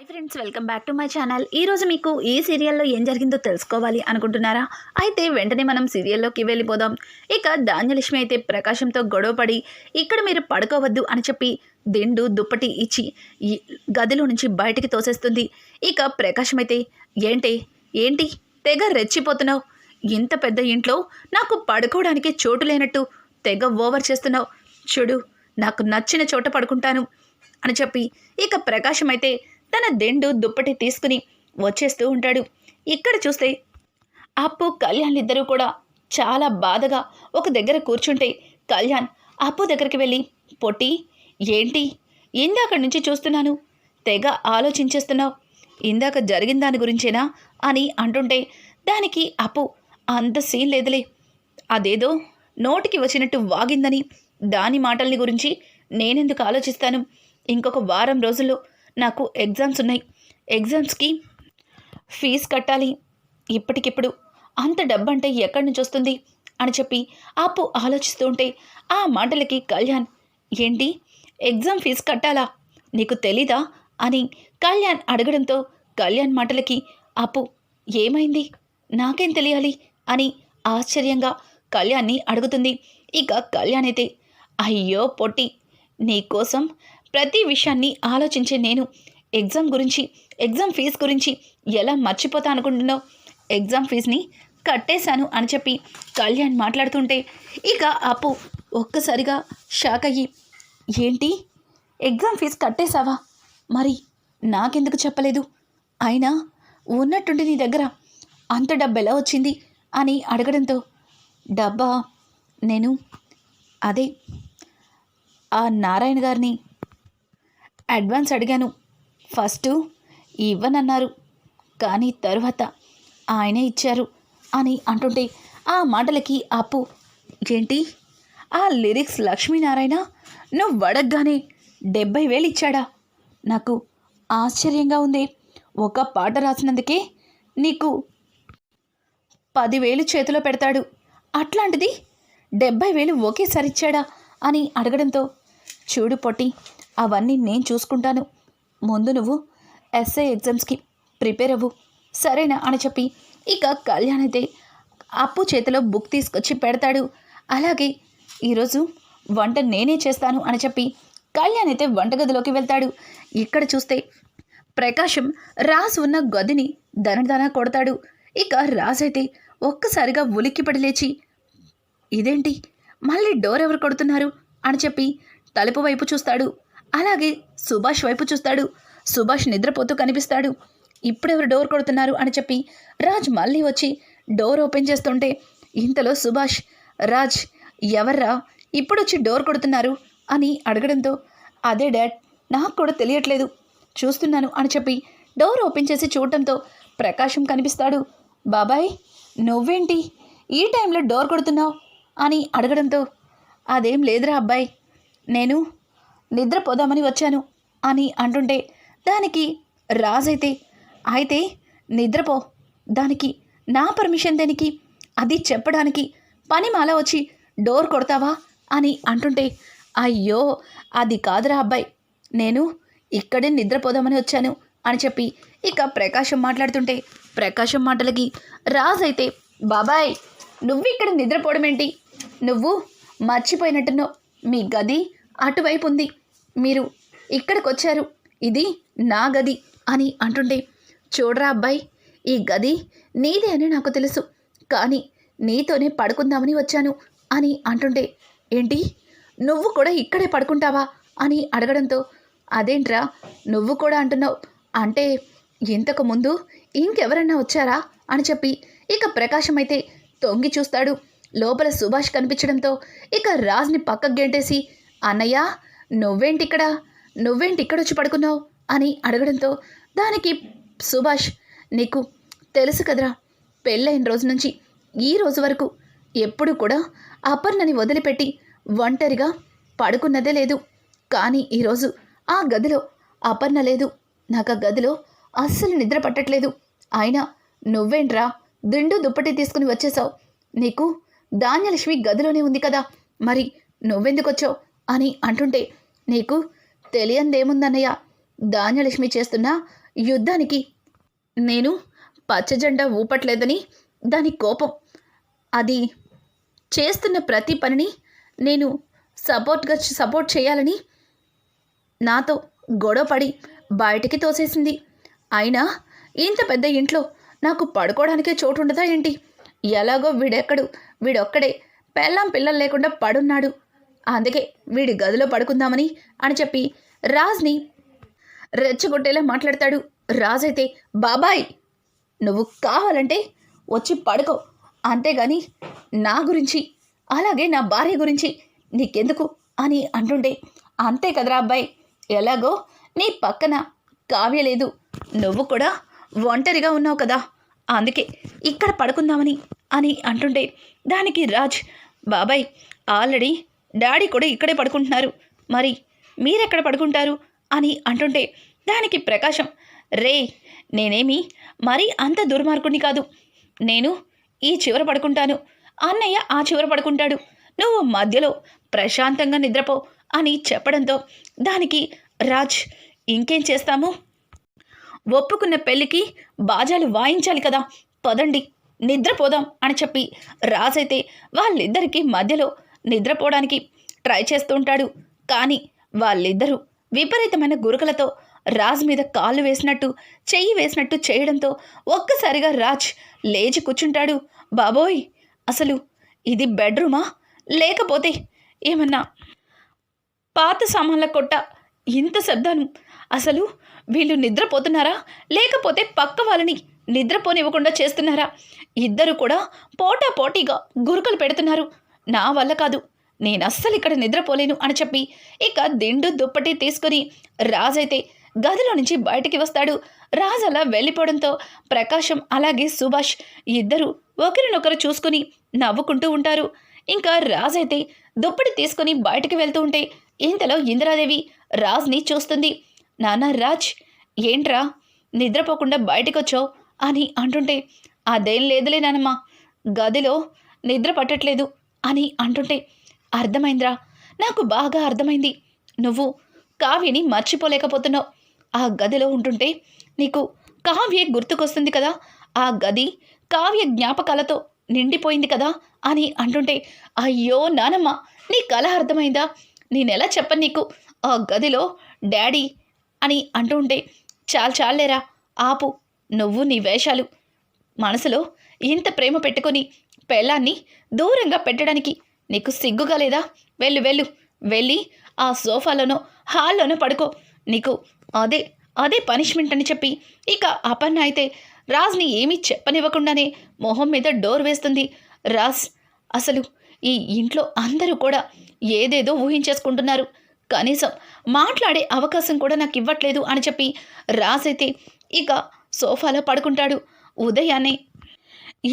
Hi friends welcome back to my channel. ఈరోజు మీకు ఈ సీరియల్లో ఏం జరిగిందో తెలుసుకోవాలి అనుకుంటున్నారా? అయితే వెంటనే మనం సీరియల్లోకి వెళ్ళిపోదాం. ఇక ధాన్యలక్ష్మి అయితే ప్రకాశంతో గొడవపడి ఇక్కడ మీరు పడుకోవద్దు అని చెప్పి దిండు దుప్పటి ఇచ్చి గదిలో నుంచి బయటికి తోసేస్తుంది. ఇక ప్రకాశం అయితే ఏంటి? ఏంటి? తెగ రెచ్చిపోతున్నావు. ఇంత పెద్ద ఇంట్లో నాకు పడుకోవడానికి చోటు లేనట్టు తెగ ఓవర్ చేస్తున్నావు. చూడు నాకు నచ్చిన చోట పడుకుంటాను అని చెప్పి ఇక ప్రకాశం అయితే తన దెండు దుప్పటి తీసుకుని వచ్చేస్తూ ఉంటాడు. ఇక్కడ చూస్తే అప్పు కళ్యాణ్ ఇద్దరూ కూడా చాలా బాధగా ఒక దగ్గర కూర్చుంటే కళ్యాణ్ అప్పు దగ్గరికి వెళ్ళి పొట్టి ఏంటి? ఇందాక నుంచి చూస్తున్నాను. తెగ ఆలోచించేస్తున్నావు. ఇందాక జరిగిన దాని గురించేనా? అని అంటుంటే దానికి అప్పు అంత సీన్ లేదులే. అదేదో నోటికి వచ్చినట్టు వాగిందని దాని మాటల్ని గురించి నేనెందుకు ఆలోచిస్తాను? ఇంకొక వారం రోజుల్లో నాకు ఎగ్జామ్స్ ఉన్నాయి. ఎగ్జామ్స్కి ఫీజు కట్టాలి. ఇప్పటికిప్పుడు అంత డబ్బంటే ఎక్కడి నుంచి వస్తుంది? అని చెప్పి అప్పు ఆలోచిస్తూ ఉంటే ఆ మాటలకి కళ్యాణ్ ఏంటి? ఎగ్జామ్ ఫీజు కట్టాలా? నీకు తెలీదా? అని కళ్యాణ్ అడగడంతో కళ్యాణ్ మాటలకి అప్పు ఏమైంది? నాకేం తెలియాలి? అని ఆశ్చర్యంగా కళ్యాణ్ని అడుగుతుంది. ఇక కళ్యాణ్ అయితే అయ్యో పొట్టి నీకోసం ప్రతి విషయాన్ని ఆలోచించే నేను. ఎగ్జామ్ గురించి ఎగ్జామ్ ఫీజు గురించి ఎలా మర్చిపోతా అనుకుంటున్నావు? ఎగ్జామ్ ఫీజుని కట్టేశాను అని చెప్పి కళ్యాణ్ మాట్లాడుతుంటే ఇక అప్పు ఒక్కసారిగా షాక్ అయ్యి ఏంటి? ఎగ్జామ్ ఫీజు కట్టేశావా? మరి నాకెందుకు చెప్పలేదు? అయినా ఉన్నట్టుండి నీ దగ్గర అంత డబ్బు ఎలా వచ్చింది? అని అడగడంతో డబ్బా నేను అదే ఆ నారాయణ గారిని అడ్వాన్స్ అడిగాను. ఫస్ట్ ఇవ్వనన్నారు. కానీ తరువాత ఆయనే ఇచ్చారు అని అంటుంటే ఆ మాటలకి అప్పు. ఏంటి? ఆ లిరిక్స్ లక్ష్మీనారాయణ? నువ్వు వడగ్గానే డెబ్బై వేలు ఇచ్చాడా? నాకు ఆశ్చర్యంగా ఉంది. ఒక పాట రాసినందుకే నీకు పదివేలు చేతిలో పెడతాడు. అట్లాంటిది డెబ్బై వేలు ఒకేసారి ఇచ్చాడా? అని అడగడంతో చూడు పొట్టి అవన్నీ నేను చూసుకుంటాను. ముందు నువ్వు ఎస్ఐ ఎగ్జామ్స్కి ప్రిపేర్ అవ్వు. సరేనా? అని చెప్పి ఇక కళ్యాణ్ అయితే అప్పు చేతిలో బుక్ తీసుకొచ్చి పెడతాడు. అలాగే ఈరోజు వంట నేనే చేస్తాను అని చెప్పి కళ్యాణ్ అయితే వంటగదిలోకి వెళ్తాడు. ఇక్కడ చూస్తే ప్రకాశం రాజు ఉన్న గదిని దనదన కొడతాడు. ఇక రాజు అయితే ఒక్కసారిగా ఉలిక్కిపడి లేచి ఇదేంటి? మళ్ళీ డోర్ ఎవరు కొడుతున్నారు? అని చెప్పి తలుపు వైపు చూస్తాడు. అలాగే సుభాష్ వైపు చూస్తాడు. సుభాష్ నిద్రపోతూ కనిపిస్తాడు. ఇప్పుడెవరు డోర్ కొడుతున్నారు అని చెప్పి రాజ్ మళ్ళీ వచ్చి డోర్ ఓపెన్ చేస్తుంటే ఇంతలో సుభాష్ రాజ్ ఎవర్రా? ఇప్పుడు వచ్చి డోర్ కొడుతున్నారు? అని అడగడంతో అదే డాడ్ నాకు కూడా తెలియట్లేదు. చూస్తున్నాను అని చెప్పి డోర్ ఓపెన్ చేసి చూడటంతో ప్రకాశం కనిపిస్తాడు. బాబాయ్ నువ్వేంటి? ఈ టైంలో డోర్ కొడుతున్నావు? అని అడగడంతో అదేం లేదురా అబ్బాయి. నేను నిద్రపోదామని వచ్చాను అని అంటుంటే దానికి రాజైతే అయితే నిద్రపో. దానికి నా పర్మిషన్ దేనికి? అది చెప్పడానికి పని మాల వచ్చి డోర్ కొడతావా? అని అంటుంటే అయ్యో అది కాదురా అబ్బాయి. నేను ఇక్కడే నిద్రపోదామని వచ్చాను అని చెప్పి ఇక ప్రకాశం మాట్లాడుతుంటే ప్రకాశం మాటలకి రాజైతే బాబాయ్ నువ్వు ఇక్కడ నిద్రపోవడం ఏంటి నువ్వు మర్చిపోయినట్టున్నావు. మీ గది అటువైపు ఉంది. మీరు ఇక్కడికి వచ్చారు ఇది నా గది అని అంటుండే చూడరా అబ్బాయి ఈ గది నీదే అని నాకు తెలుసు. కానీ నీతోనే పడుకుందామని వచ్చాను అని అంటుండే ఏంటి? నువ్వు కూడా ఇక్కడే పడుకుంటావా? అని అడగడంతో అదేంట్రా నువ్వు కూడా అంటున్నావు? అంటే ఇంతకు ముందు ఇంకెవరన్నా వచ్చారా? అని చెప్పి ఇక ప్రకాశం అయితే తొంగి చూస్తాడు. లోపల సుభాష్ కనిపించడంతో ఇక రాజ్ని పక్కకు గెంటేసి అన్నయ్య నువ్వేంటి ఇక్కడ నువ్వేంటి ఇక్కడ వచ్చి పడుకున్నావు? అని అడగడంతో దానికి సుభాష్ నీకు తెలుసు కదరా పెళ్ళైన రోజు నుంచి ఈ రోజు వరకు ఎప్పుడు కూడా అపర్ణని వదిలిపెట్టి ఒంటరిగా పడుకున్నదే లేదు. కానీ ఈరోజు ఆ గదిలో అపర్ణ లేదు. నాకు ఆ గదిలో అస్సలు నిద్ర పట్టట్లేదు. అయినా నువ్వేంట్రా దిండు దుప్పటి తీసుకుని వచ్చేసావు నీకు ధాన్యలక్ష్మి గదిలోనే ఉంది కదా మరి నువ్వెందుకొచ్చావు? అని అంటుంటే నీకు తెలియందేముందన్నయ్య? ధాన్యలక్ష్మి చేస్తున్న యుద్ధానికి నేను పచ్చజెండా ఊపట్లేదని దాని కోపం. అది చేస్తున్న ప్రతి పనిని నేను సపోర్ట్గా సపోర్ట్ చేయాలని నాతో గొడవపడి బయటికి తోసేసింది. అయినా ఇంత పెద్ద ఇంట్లో నాకు పడుకోవడానికే చోటు ఉండదా ఏంటి? ఎలాగో వీడెక్కడు వీడొక్కడే. పెళ్ళాం పిల్లలు లేకుండా పడున్నాడు. అందుకే వీడి గదిలో పడుకుందామని అని చెప్పి రాజ్ని రెచ్చగొట్టేలా మాట్లాడతాడు. రాజైతే బాబాయ్ నువ్వు కావాలంటే వచ్చి పడుకో. అంతేగాని నా గురించి అలాగే నా భార్య గురించి నీకెందుకు? అని అంటుండే అంతే కదరా అబ్బాయి ఎలాగో నీ పక్కన కావ్య లేదు. నువ్వు కూడా ఒంటరిగా ఉన్నావు కదా అందుకే ఇక్కడ పడుకుందామని అని అంటుండే దానికి రాజ్ బాబాయ్ ఆల్రెడీ డాడీ కూడా ఇక్కడే పడుకుంటున్నారు. మరి మీరెక్కడ పడుకుంటారు? అని అంటుంటే దానికి ప్రకాశం రే నేనేమి మరీ అంత దుర్మార్గుని కాదు. నేను ఈ చివర పడుకుంటాను. అన్నయ్య ఆ చివర పడుకుంటాడు. నువ్వు మధ్యలో ప్రశాంతంగా నిద్రపో అని చెప్పడంతో దానికి రాజ్ ఇంకేం చేస్తాము? ఒప్పుకున్న పెళ్ళికి బాజాలు వాయించాలి కదా. పదండి నిద్రపోదాం అని చెప్పి రాజైతే వాళ్ళిద్దరికీ మధ్యలో నిద్రపోవడానికి ట్రై చేస్తూ ఉంటాడు కానీ వాళ్ళిద్దరూ విపరీతమైన గురుకలతో రాజ్ మీద కాళ్ళు వేసినట్టు చెయ్యి వేసినట్టు చేయడంతో ఒక్కసారిగా రాజ్ లేచి కూర్చుంటాడు. బాబోయ్ అసలు ఇది బెడ్రూమా? లేకపోతే ఏమన్నా పాత సామాన్ల కొట్ట? ఇంత శబ్దాను అసలు వీళ్ళు నిద్రపోతున్నారా? లేకపోతే పక్క వాళ్ళని నిద్రపోనివ్వకుండా చేస్తున్నారా? ఇద్దరు కూడా పోటా పోటీగా గురుకలు పెడుతున్నారు. నా వల్ల కాదు. నేను అస్సలు ఇక్కడ నిద్రపోలేను అని చెప్పి ఇక దిండు దుప్పటి తీసుకుని రాజైతే గదిలో నుంచి బయటికి వస్తాడు. రాజు అలా వెళ్ళిపోవడంతో ప్రకాశం అలాగే సుభాష్ ఇద్దరు ఒకరినొకరు చూసుకుని నవ్వుకుంటూ ఉంటారు. ఇంకా రాజైతే దుప్పటి తీసుకుని బయటికి వెళ్తూ ఉంటే ఇంతలో ఇందిరాదేవి రాజ్ని చూస్తుంది. నాన్న రాజ్ ఏంట్రా? నిద్రపోకుండా బయటకొచ్చావు? అని అంటుంటే అదేం లేదులే నానమ్మ. గదిలో నిద్ర పట్టట్లేదు. అని అంటుంటే అర్థమైందిరా నాకు బాగా అర్థమైంది. నువ్వు కావ్యని మర్చిపోలేకపోతున్నావు. ఆ గదిలో ఉంటుంటే నీకు కావ్య గుర్తుకొస్తుంది కదా. ఆ గది కావ్య జ్ఞాపకాలతో నిండిపోయింది కదా అని అంటుంటే అయ్యో నానమ్మ నీ కళ అర్థమైందా? నేనెలా చెప్పను నీకు? ఆ గదిలో డాడీ అని అంటుంటే చాలు చాలేరా ఆపు. నువ్వు నీ వేషాలు. మనసులో ఇంత ప్రేమ పెట్టుకొని పెళ్ళాన్ని దూరంగా పెట్టడానికి నీకు సిగ్గుగా లేదా? వెళ్ళు వెళ్ళు. వెళ్ళి ఆ సోఫాలోనో హాల్లోనో పడుకో. నీకు అదే అదే పనిష్మెంట్ అని చెప్పి. ఇక అపర్ణ అయితే రాజ్ని ఏమీ చెప్పనివ్వకుండానే మొహం మీద డోర్ వేస్తుంది. రాజ్ అసలు ఈ ఇంట్లో అందరూ కూడా ఏదేదో ఊహించేసుకుంటున్నారు. కనీసం మాట్లాడే అవకాశం కూడా నాకు ఇవ్వట్లేదు అని చెప్పి రాజ్ అయితే ఇక సోఫాలో పడుకుంటాడు. ఉదయాన్నే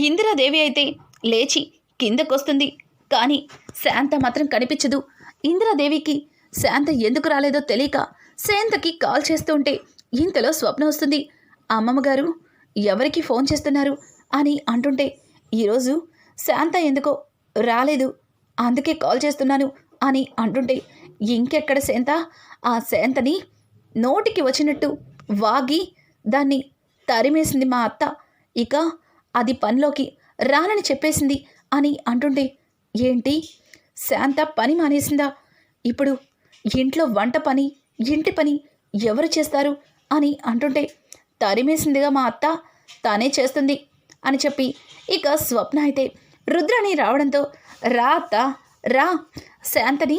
ఇందిరాదేవి అయితే లేచి కిందకొస్తుంది. కానీ శాంత మాత్రం కనిపించదు. ఇందిరాదేవికి శాంత ఎందుకు రాలేదో తెలియక శాంతకి కాల్ చేస్తుంటే ఇంతలో స్వప్న వస్తుంది. అమ్మమ్మగారు ఎవరికి ఫోన్ చేస్తున్నారు అని అంటుంటే ఈరోజు శాంత ఎందుకో రాలేదు అందుకే కాల్ చేస్తున్నాను అని అంటుంటే ఇంకెక్కడ శాంత? ఆ శాంతని నోటికి వచ్చినట్టు వాగి దాన్ని తరిమేసింది మా అత్త. ఇక అది పనిలోకి రానని చెప్పేసింది అని అంటుంటే ఏంటి? శాంత పని మానేసిందా? ఇప్పుడు ఇంట్లో వంట పని ఇంటి పని ఎవరు చేస్తారు? అని అంటుంటే తరిమేసిందిగా మా అత్త తానే చేస్తుంది అని చెప్పి ఇక స్వప్న అయితే రుద్రని రావడంతో రా అత్త రా శాంతని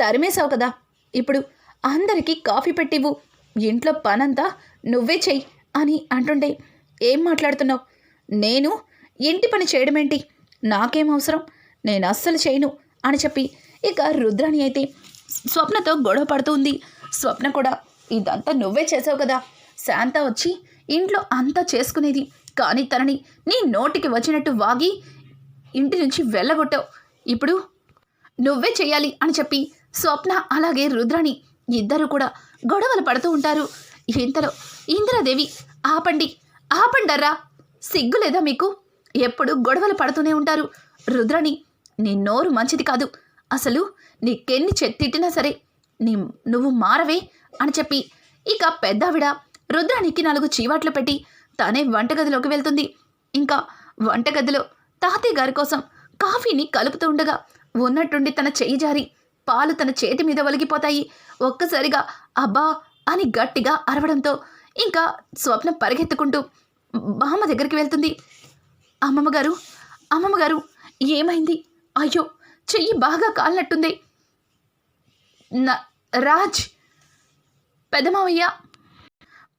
తరిమేశావు కదా ఇప్పుడు అందరికీ కాఫీ పెట్టివ్వు ఇంట్లో పనంతా నువ్వే చెయ్యి అని అంటుండే ఏం మాట్లాడుతున్నావు? నేను ఇంటి పని చేయడమేంటి? నాకేం అవసరం? నేను అస్సలు చేయను అని చెప్పి ఇక రుద్రాణి అయితే స్వప్నతో గొడవ పడుతుంది స్వప్న కూడా ఇదంతా నువ్వే చేసావు కదా. శాంత వచ్చి ఇంట్లో అంతా చేసుకునేది. కానీ తనని నీ నోటికి వచ్చినట్టు వాగి ఇంటి నుంచి వెళ్ళగొట్టావు. ఇప్పుడు నువ్వే చేయాలి అని చెప్పి స్వప్న అలాగే రుద్రాణి ఇద్దరు కూడా గొడవలు పడుతూ ఉంటారు. ఇంతలో ఇందిరాదేవి ఆపండి ఆపండర్రా. సిగ్గు లేదా మీకు? ఎప్పుడు గొడవలు పడుతూనే ఉంటారు. రుద్రని నీ నోరు మంచిది కాదు. అసలు నీకెన్ని చె- తిట్టినా సరే నీ నువ్వు మారవే అని చెప్పి ఇక పెద్దావిడ రుద్రానికి నాలుగు చీవాట్లు పెట్టి తనే వంటగదిలోకి వెళ్తుంది. ఇంకా వంటగదిలో తాతయ్య గారి కోసం కాఫీని కలుపుతూ ఉండగా ఉన్నట్టుండి తన చెయ్యి జారి పాలు తన చేతి మీద ఒలిగిపోతాయి. ఒక్కసారిగా అబ్బా అని గట్టిగా అరవడంతో ఇంకా స్వప్న పరిగెత్తుకుంటూ బామ్మ దగ్గరికి వెళ్తుంది. అమ్మమ్మ గారు అమ్మమ్మ గారు ఏమైంది? అయ్యో చెయ్యి బాగా కాలినట్టుంది. న- రాజ్ పెదమావయ్య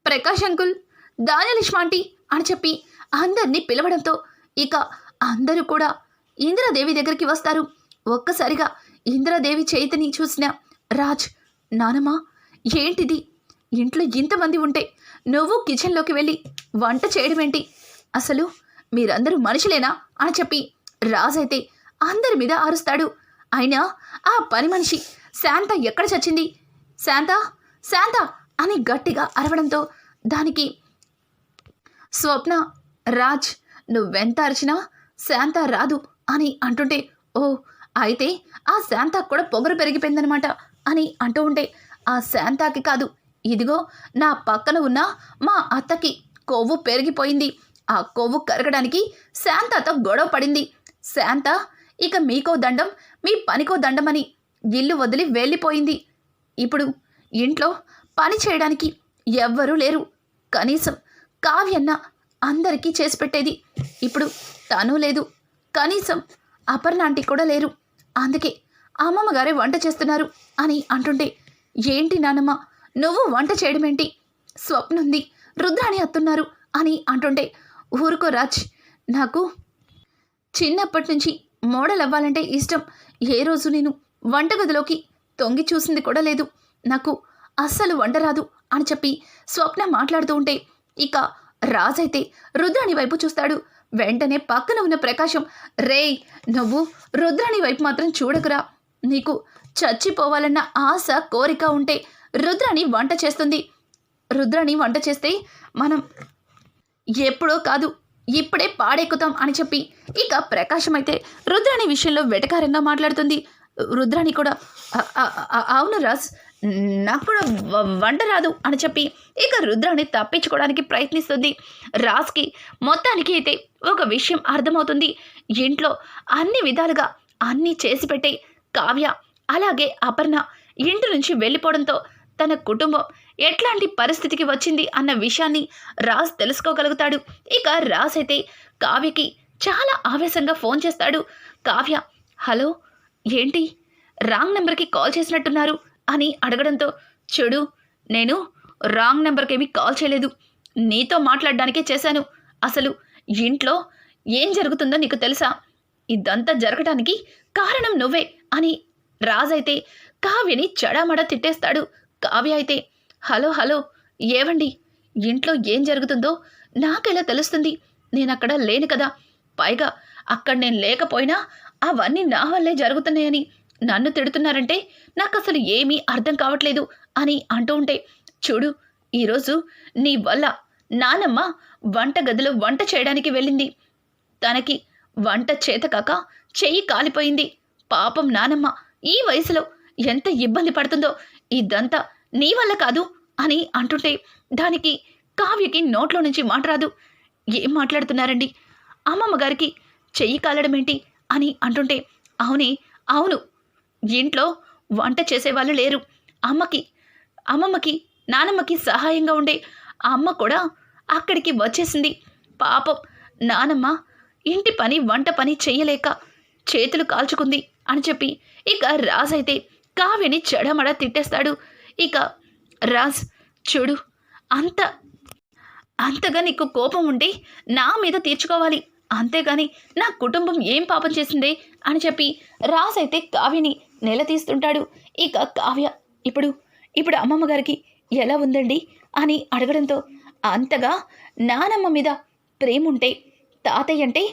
ప్రకాష్ అంకుల్ దానిలిష్మాంటి అని చెప్పి అందరినీ పిలవడంతో ఇక అందరూ కూడా ఇంద్రదేవి దగ్గరికి వస్తారు. ఒక్కసారిగా ఇంద్రదేవి చేతిని చూసిన రాజ్ నానమ్మ ఏంటిది? ఇంట్లో ఇంతమంది ఉంటే నువ్వు కిచెన్లోకి వెళ్ళి వంట చేయడం ఏంటి అసలు మీరందరూ మనుషులేనా? అని చెప్పి రాజైతే అందరి మీద అరుస్తాడు. అయినా ఆ పని మనిషి శాంత ఎక్కడ చచ్చింది? శాంత? శాంత! అని గట్టిగా అరవడంతో దానికి స్వప్న రాజ్ నువ్వెంత అరిచినా శాంత రాదు అని అంటుంటే ఓ అయితే ఆ శాంత కూడా పొగరు పెరిగిపోయిందనమాట అని అంటూ ఉంటే ఆ శాంతాకి కాదు. ఇదిగో నా పక్కన ఉన్న మా అత్తకి కొవ్వు పెరిగిపోయింది. ఆ కొవ్వు కరగడానికి శాంతతో గొడవ పడింది. శాంత ఇక మీకో దండం మీ పనికో దండమని ఇల్లు వదిలి వెళ్ళిపోయింది. ఇప్పుడు ఇంట్లో పని చేయడానికి ఎవ్వరూ లేరు. కనీసం కావ్యన్న అందరికీ చేసి పెట్టేది. ఇప్పుడు తను లేదు. కనీసం అపర్ణాంటి కూడా లేరు. అందుకే అమ్మమ్మ గారే వంట చేస్తున్నారు అని అంటుంటే ఏంటి నానమ్మ నువ్వు వంట చేయడం ఏంటి స్వప్నుంది రుద్రాణి అత్తున్నారు అని అంటుంటే ఊరుకో రాజ్. నాకు చిన్నప్పటి నుంచి మోడల్ అవ్వాలంటే ఇష్టం. ఏ రోజు నేను వంటగదిలోకి తొంగి చూసింది కూడా లేదు. నాకు అస్సలు వంట రాదు అని చెప్పి స్వప్న మాట్లాడుతూ ఉంటే ఇక రాజైతే రుద్రాణి వైపు చూస్తాడు. వెంటనే పక్కన ఉన్న ప్రకాశం రేయ్ నువ్వు రుద్రాణి వైపు మాత్రం చూడకురా. నీకు చచ్చిపోవాలన్న ఆశ కోరిక ఉంటే రుద్రాణి వంట చేస్తుంది. రుద్రాణి వంట చేస్తే మనం ఎప్పుడో కాదు ఇప్పుడే పాడెక్కుతాం అని చెప్పి ఇక ప్రకాశం అయితే రుద్రాణి విషయంలో వెటకారంగా మాట్లాడుతుంది. రుద్రాణి కూడా అవును రాజ్ నాకు కూడా వంట రాదు అని చెప్పి ఇక రుద్రాన్ని తప్పించుకోవడానికి ప్రయత్నిస్తుంది. రాజ్కి మొత్తానికి అయితే ఒక విషయం అర్థమవుతుంది. ఇంట్లో అన్ని విధాలుగా అన్నీ చేసి పెట్టే కావ్య అలాగే అపర్ణ ఇంటి నుంచి వెళ్ళిపోవడంతో తన కుటుంబం ఎట్లాంటి పరిస్థితికి వచ్చింది అన్న విషయాన్ని రాజ్ తెలుసుకోగలుగుతాడు. ఇక రాజ్ అయితే కావ్యకి చాలా ఆవేశంగా ఫోన్ చేస్తాడు. కావ్య హలో ఏంటి? రాంగ్ నెంబర్కి కాల్ చేసినట్టున్నారు అని అడగడంతో చెడు నేను రాంగ్ నెంబర్కి ఏమీ కాల్ చేయలేదు. నీతో మాట్లాడడానికే చేశాను. అసలు ఇంట్లో ఏం జరుగుతుందో నీకు తెలుసా? ఇదంతా జరగడానికి కారణం నువ్వే అని రాజైతే కావ్యని చడామడ తిట్టేస్తాడు. కావ్య అయితే హలో హలో ఏవండి? ఇంట్లో ఏం జరుగుతుందో నాకెలా తెలుస్తుంది? నేను అక్కడ లేను కదా. పైగా అక్కడ నేను లేకపోయినా అవన్నీ నా వల్లే జరుగుతున్నాయని నన్ను తిడుతున్నారంటే నాకు అసలు ఏమీ అర్థం కావట్లేదు అని అంటూ ఉంటే చూడు ఈరోజు నీ వల్ల నానమ్మ వంట గదిలో వంట చేయడానికి వెళ్ళింది. తనకి వంట చేతకాక చెయ్యి కాలిపోయింది. పాపం నానమ్మ ఈ వయసులో ఎంత ఇబ్బంది పడుతుందో ఇదంతా నీ వల్ల కాదు అని అంటుంటే దానికి కావ్యకి నోట్లో నుంచి మాట రాదు. ఏం మాట్లాడుతున్నారండి? అమ్మమ్మ గారికి చెయ్యి కాలడం ఏంటి? అని అంటుంటే అవునే అవును. ఇంట్లో వంట చేసేవాళ్ళు లేరు. అమ్మకి అమ్మమ్మకి నానమ్మకి సహాయంగా ఉండే అమ్మ కూడా అక్కడికి వచ్చేసింది. పాపం నానమ్మ ఇంటి పని వంట పని చెయ్యలేక చేతులు కాల్చుకుంది అని చెప్పి ఇక రాజైతే అయితే కావ్యని చెడమడ తిట్టేస్తాడు. ఇక రాజ్ చూడు అంత అంతగా నీకు కోపం ఉంటే నా మీద తీర్చుకోవాలి. అంతేగాని నా కుటుంబం ఏం పాపం చేసిందే అని చెప్పి రాజ్ అయితే కావ్యని నిలదీస్తుంటాడు ఇక కావ్య ఇప్పుడు ఇప్పుడు అమ్మమ్మ గారికి ఎలా ఉందండి అని అడగడంతో అంతగా నానమ్మ మీద ప్రేమ ఉంటే తాతయ్య అంటే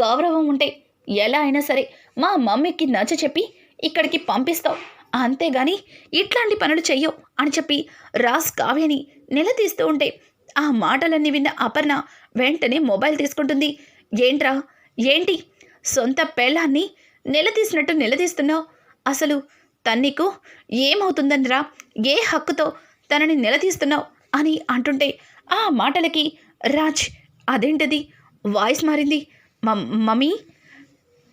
గౌరవం ఉంటే ఎలా అయినా సరే మా మమ్మీకి నచ్చ చెప్పి ఇక్కడికి పంపిస్తావు. అంతేగాని ఇట్లాంటి పనులు చెయ్యవు అని చెప్పి రాజ్ కావ్యని నిలదీస్తూ ఉంటే ఆ మాటలన్నీ విన్న అపర్ణ వెంటనే మొబైల్ తీసుకుంటుంది. ఏంట్రా? ఏంటి? సొంత పెళ్ళాన్ని నిలదీసినట్టు నిలదీస్తున్నావు? అసలు తన్నికు ఏమవుతుందనిరా? ఏ హక్కుతో తనని నిలదీస్తున్నావు? అని అంటుంటే ఆ మాటలకి రాజ్ అదేంటది? వాయిస్ మారింది. Mum- mummy?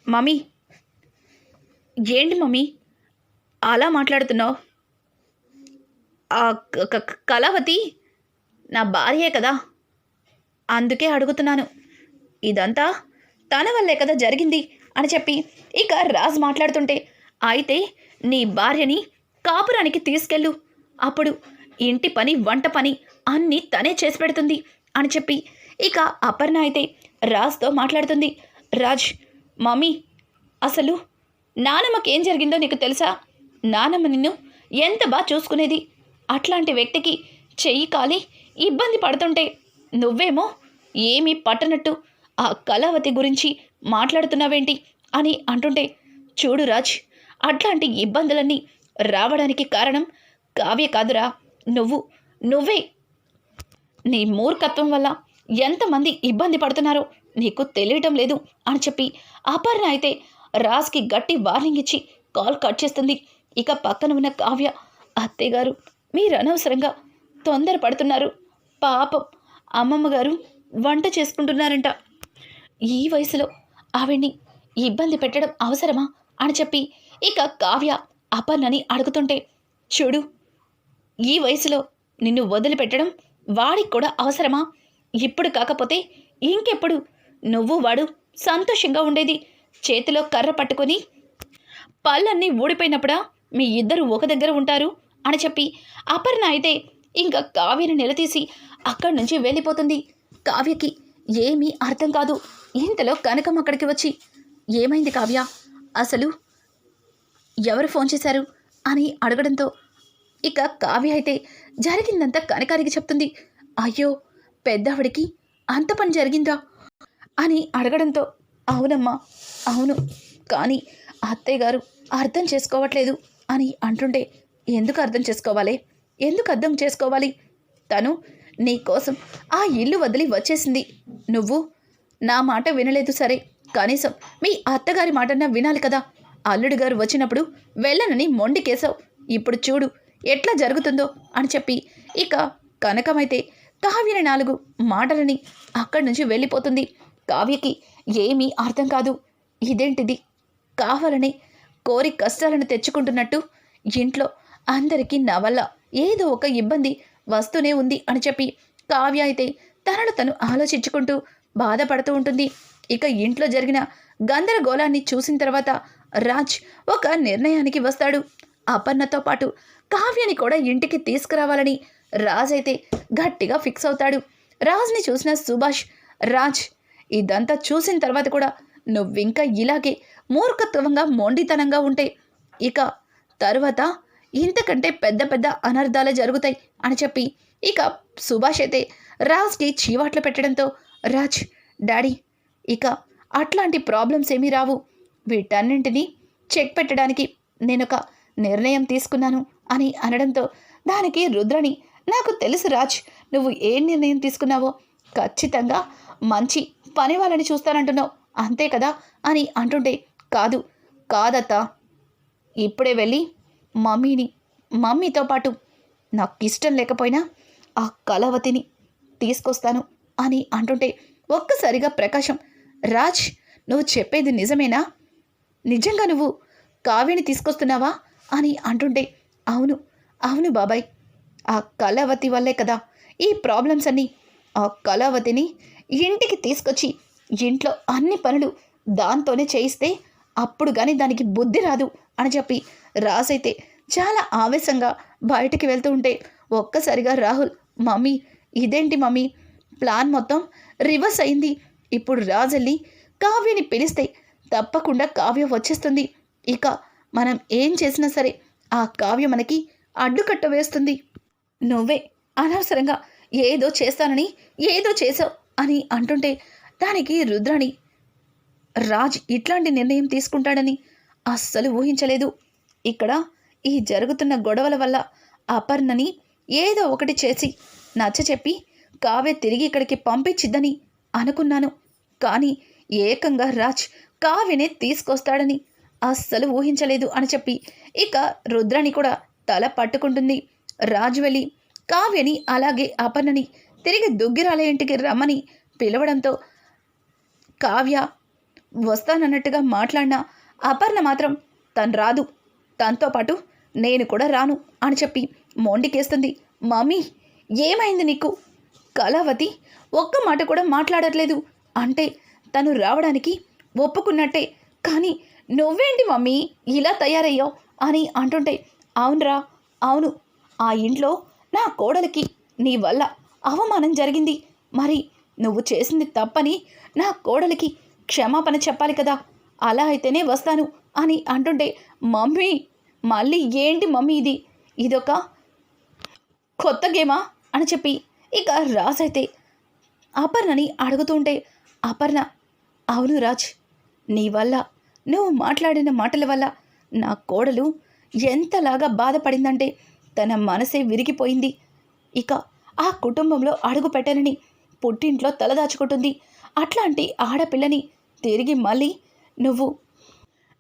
మమ్మీ? ఏంటి మమ్మీ? అలా మాట్లాడుతున్నావు? ఆ క- కళావతి నా భార్యే కదా? అందుకే అడుగుతున్నాను. ఇదంతా తన వల్లే కదా జరిగింది అని చెప్పి ఇక రాజ్ మాట్లాడుతుంటే అయితే నీ భార్యని కాపురానికి తీసుకెళ్ళు. అప్పుడు ఇంటి పని వంట పని అన్నీ తనే చేసి పెడుతుంది అని చెప్పి ఇక అపర్ణ అయితే రాజ్తో మాట్లాడుతుంది. రాజ్ మమ్మీ అసలు నానమ్మకి ఏం జరిగిందో నీకు తెలుసా? నానమ్మ నిన్ను ఎంత బాగా చూసుకునేది? అట్లాంటి వ్యక్తికి చెయ్యి కాలి ఇబ్బంది పడుతుంటే నువ్వేమో ఏమీ పట్టనట్టు ఆ కళావతి గురించి మాట్లాడుతున్నావేంటి అని అంటుంటే చూడు రాజ్ అట్లాంటి ఇబ్బందులన్నీ రావడానికి కారణం కావ్య కాదురా నువ్వు నువ్వే. నీ మూర్ఖత్వం వల్ల ఎంతమంది ఇబ్బంది పడుతున్నారో నీకు తెలియటం లేదు అని చెప్పి అపర్ణ అయితే రాజ్కి గట్టి వార్నింగ్ ఇచ్చి కాల్ కట్ చేస్తుంది. ఇక పక్కన ఉన్న కావ్య అత్తయ్య గారు మీరు అనవసరంగా తొందర పడుతున్నారు పాపం అమ్మమ్మ గారు వంట చేసుకుంటున్నారంట. ఈ వయసులో ఆవిడ్ని ఇబ్బంది పెట్టడం అవసరమా అని చెప్పి ఇక కావ్య అపర్ణని అడుగుతుంటే చూడు ఈ వయసులో నిన్ను వదిలిపెట్టడం వాడికి కూడా అవసరమా? ఇప్పుడు కాకపోతే ఇంకెప్పుడు నువ్వు వాడు సంతోషంగా ఉండేది? చేతిలో కర్ర పట్టుకొని పళ్ళన్నీ ఊడిపోయినప్పుడా? మీ ఇద్దరు ఒక దగ్గర ఉంటారు? అని చెప్పి అపర్ణ అయితే ఇంకా కావ్యని నిలదీసి అక్కడి నుంచి వెళ్ళిపోతుంది. కావ్యకి ఏమీ అర్థం కాదు. ఇంతలో కనకం అక్కడికి వచ్చి ఏమైంది కావ్య? అసలు ఎవరు ఫోన్ చేశారు? అని అడగడంతో ఇక కావ్య అయితే జరిగిందంతా కనకానికి చెప్తుంది. అయ్యో పెద్దావిడికి అంత పని జరిగిందా? అని అడగడంతో అవునమ్మా అవును. కానీ అత్తయ్య గారు అర్థం చేసుకోవట్లేదు. అని అంటుంటే ఎందుకు అర్థం చేసుకోవాలి? ఎందుకు అర్థం చేసుకోవాలి? తను నీ కోసం ఆ ఇల్లు వదిలి వచ్చేసింది. నువ్వు నా మాట వినలేదు సరే. కనీసం మీ అత్తగారి మాటన్నా వినాలి కదా. అల్లుడు గారు వచ్చినప్పుడు వెళ్ళనని మొండికేశావు. ఇప్పుడు చూడు ఎట్లా జరుగుతుందో అని చెప్పి ఇక కనకమైతే కావ్యని నాలుగు మాటలని అక్కడి నుంచి వెళ్ళిపోతుంది. కావ్యకి ఏమీ అర్థం కాదు. ఇదేంటిది? కావాలని కోరి కష్టాలను తెచ్చుకుంటున్నట్టు ఇంట్లో అందరికీ నా వల్ల ఏదో ఒక ఇబ్బంది వస్తూనే ఉంది అని చెప్పి కావ్య అయితే తనను తను ఆలోచించుకుంటూ బాధపడుతూ ఉంటుంది. ఇక ఇంట్లో జరిగిన గందరగోళాన్ని చూసిన తర్వాత రాజ్ ఒక నిర్ణయానికి వస్తాడు. అపర్ణతో పాటు కావ్యని కూడా ఇంటికి తీసుకురావాలని రాజ్ అయితే గట్టిగా ఫిక్స్ అవుతాడు. రాజ్ని చూసిన సుభాష్ రాజ్ ఇదంతా చూసిన తర్వాత కూడా నువ్వింకా ఇలాగే మూర్ఖత్వంగా మొండితనంగా ఉంటాయి ఇక తరువాత ఇంతకంటే పెద్ద పెద్ద అనర్థాలే జరుగుతాయి అని చెప్పి ఇక సుభాష్ అయితే రాజ్కి చీవాట్లు పెట్టడంతో రాజ్ డాడీ ఇక అట్లాంటి ప్రాబ్లమ్స్ ఏమీ రావు. వీటన్నింటినీ చెక్ పెట్టడానికి నేనొక నిర్ణయం తీసుకున్నాను అని అనడంతో దానికి రుద్రని నాకు తెలుసు రాజ్ నువ్వు ఏ నిర్ణయం తీసుకున్నావో? ఖచ్చితంగా మంచి పని వాళ్ళని చూస్తానంటున్నావు అంతే కదా? అని అంటుంటే కాదు. కాదత్తా. ఇప్పుడే వెళ్ళి మమ్మీని మమ్మీతో పాటు నాకు ఇష్టం లేకపోయినా ఆ కలవతిని తీసుకొస్తాను అని అంటుంటే ఒక్కసారిగా ప్రకాశం రాజ్ నువ్వు చెప్పేది నిజమేనా? నిజంగా నువ్వు కావ్యని తీసుకొస్తున్నావా? అని అంటుంటే అవును అవును బాబాయ్. ఆ కళావతి వల్లే కదా ఈ ప్రాబ్లమ్స్ అన్నీ. ఆ కళావతిని ఇంటికి తీసుకొచ్చి ఇంట్లో అన్ని పనులు దాంతోనే చేయిస్తే అప్పుడు కానీ దానికి బుద్ధి రాదు అని చెప్పి రాజైతే చాలా ఆవేశంగా బయటికి వెళ్తూ ఉంటే ఒక్కసారిగా రాహుల్ మమ్మీ ఇదేంటి మమ్మీ? ప్లాన్ మొత్తం రివర్స్ అయింది. ఇప్పుడు రాజల్లి కావ్యని పిలిస్తే తప్పకుండా కావ్య వచ్చేస్తుంది. ఇక మనం ఏం చేసినా సరే ఆ కావ్య మనకి అడ్డుకట్ట వేస్తుంది. నువ్వే అనవసరంగా ఏదో చేస్తానని ఏదో చేసావు అని అంటుంటే దానికి రుద్రాణి రాజ్ ఇట్లాంటి నిర్ణయం తీసుకుంటాడని అస్సలు ఊహించలేదు. ఇక్కడ ఈ జరుగుతున్న గొడవల వల్ల అపర్ణని ఏదో ఒకటి చేసి నచ్చ చెప్పి కావ్య తిరిగి ఇక్కడికి పంపించిద్దని అనుకున్నాను. కానీ ఏకంగా రాజ్ కావ్యనే తీసుకొస్తాడని అస్సలు ఊహించలేదు అని చెప్పి ఇక రుద్రని కూడా తల పట్టుకుంటుంది. రాజు వెళ్ళి కావ్యని అలాగే అపర్ణని తిరిగి దుగ్గిరాల ఇంటికి రమ్మని పిలవడంతో కావ్య వస్తానన్నట్టుగా మాట్లాడిన అపర్ణ మాత్రం తను రాదు. తనతో పాటు నేను కూడా రాను అని చెప్పి మొండికేస్తుంది. మమ్మీ ఏమైంది నీకు? కళావతి ఒక్క మాట కూడా మాట్లాడట్లేదు. అంటే తను రావడానికి ఒప్పుకున్నట్టే. కానీ నువ్వేంటి మమ్మీ ఇలా తయారయ్యావు? అని అంటుంటే అవునరా అవును. ఆ ఇంట్లో నా కోడలికి నీ వల్ల అవమానం జరిగింది. మరి నువ్వు చేసింది తప్పని నా కోడలికి క్షమాపణ చెప్పాలి కదా. అలా అయితేనే వస్తాను అని అంటుంటే మమ్మీ మళ్ళీ ఏంటి మమ్మీ ఇది? ఇదొక కొత్త గేమా? అని చెప్పి ఇక రాజ్ అయితే అపర్ణని అడుగుతుంటే అపర్ణ అవును రాజ్ నీ వల్ల నువ్వు మాట్లాడిన మాటల వల్ల నా కోడలు ఎంతలాగా బాధపడిందంటే తన మనసే విరిగిపోయింది. ఇక ఆ కుటుంబంలో అడుగు పెట్టనని పుట్టింట్లో తలదాచుకుంటుంది అట్లాంటి ఆడపిల్లని తిరిగి మళ్ళీ నువ్వు.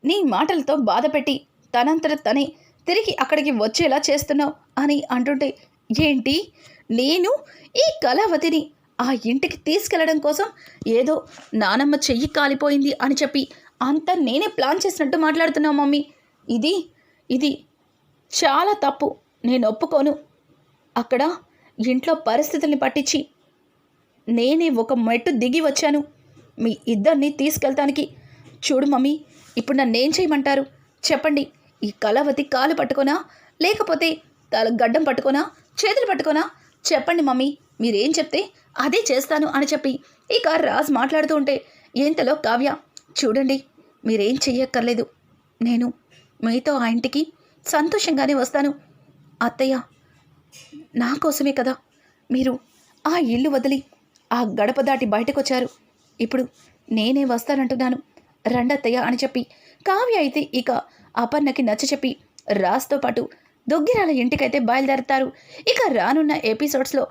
నీ మాటలతో బాధపెట్టి తనంతట తనే తిరిగి అక్కడికి వచ్చేలా చేస్తున్నావు అని అంటుంటే ఏంటి? నేను ఈ కళావతిని ఆ ఇంటికి తీసుకెళ్ళడం కోసం ఏదో నానమ్మ చెయ్యి కాలిపోయింది అని చెప్పి అంతా నేనే ప్లాన్ చేసినట్టు మాట్లాడుతున్నావు మమ్మీ. ఇది ఇది చాలా తప్పు. నేను ఒప్పుకోను. అక్కడ ఇంట్లో పరిస్థితుల్ని పట్టించి నేనే ఒక మెట్టు దిగి వచ్చాను. మీ ఇద్దరిని తీసుకెళ్తానికి. చూడు మమ్మీ ఇప్పుడు నన్ను ఏం చేయమంటారు? చెప్పండి. ఈ కళావతి కాలు పట్టుకోనా? లేకపోతే తల గడ్డం పట్టుకోనా? చేతులు పట్టుకోనా? చెప్పండి మమ్మీ మీరేం చెప్తే అదే చేస్తాను అని చెప్పి ఇక రాజ్ మాట్లాడుతూ ఉంటే ఇంతలో కావ్య? చూడండి మీరేం చెయ్యక్కర్లేదు. నేను మీతో ఆ ఇంటికి సంతోషంగానే వస్తాను. అత్తయ్య నా కోసమే కదా మీరు ఆ ఇల్లు వదిలి ఆ గడప దాటి బయటకొచ్చారు. ఇప్పుడు నేనే వస్తానంటున్నాను. రండత్తయ్య అని చెప్పి. కావ్య అయితే ఇక అపర్ణకి నచ్చ చెప్పి రాజ్తో పాటు దుగ్గిరాల ఇంటికైతే బయలుదేరతారు. ఇక రానున్న ఎపిసోడ్స్లో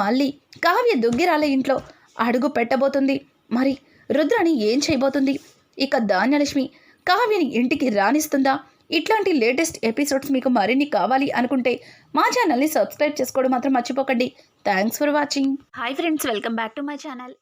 మళ్ళీ కావ్య దుగ్గిరాల ఇంట్లో అడుగు పెట్టబోతుంది. మరి రుద్రాని ఏం చేయబోతుంది? ఇక ధాన్యలక్ష్మి కావ్యని ఇంటికి రాణిస్తుందా ఇట్లాంటి లేటెస్ట్ ఎపిసోడ్స్ మీకు మరిన్ని కావాలి అనుకుంటే మా ఛానల్ని సబ్స్క్రైబ్ చేసుకోవడం మాత్రం మర్చిపోకండి. Thanks for watching. Hi friends welcome back to my channel.